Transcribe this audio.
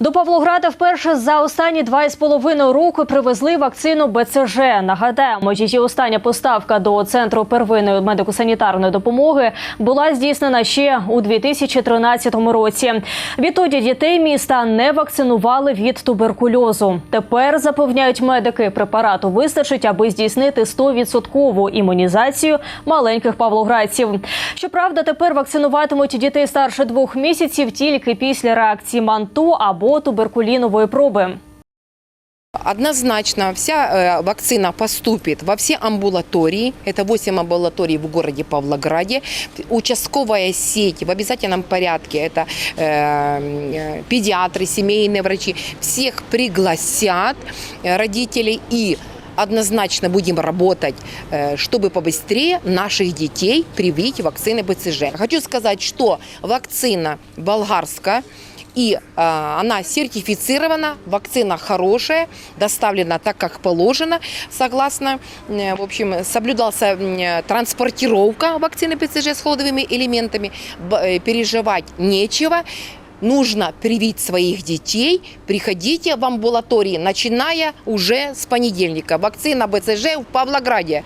До Павлограда вперше за останні два із половиною роки привезли вакцину БЦЖ. Нагадаємо, її остання поставка до центру первинної медико-санітарної допомоги була здійснена ще у 2013 році. Відтоді дітей міста не вакцинували від туберкульозу. Тепер запевняють медики, препарату вистачить, аби здійснити 100% імунізацію маленьких павлоградців. Щоправда, тепер вакцинуватимуть дітей старше двох місяців тільки після реакції манту або туберкулінової проби. Однозначно вся э, вакцина поступит во все амбулатории. Это 8 амбулаторий в городе Павлограде. Участковая сеть в обязательном порядке. Это э, э, педиатры, семейные врачи. Всех пригласят э, родителей и однозначно будем работать, э, чтобы побыстрее наших детей привить вакцины БЦЖ. Хочу сказать, что вакцина болгарская, и э, она сертифицирована, вакцина хорошая, доставлена так, как положено, согласно, в общем, соблюдался транспортировка вакцины ПЦЖ с холодовыми элементами, э, переживать нечего. Нужно привить своих детей. Приходите в амбулатории, начиная уже с понедельника. Вакцина БЦЖ в Павлограде.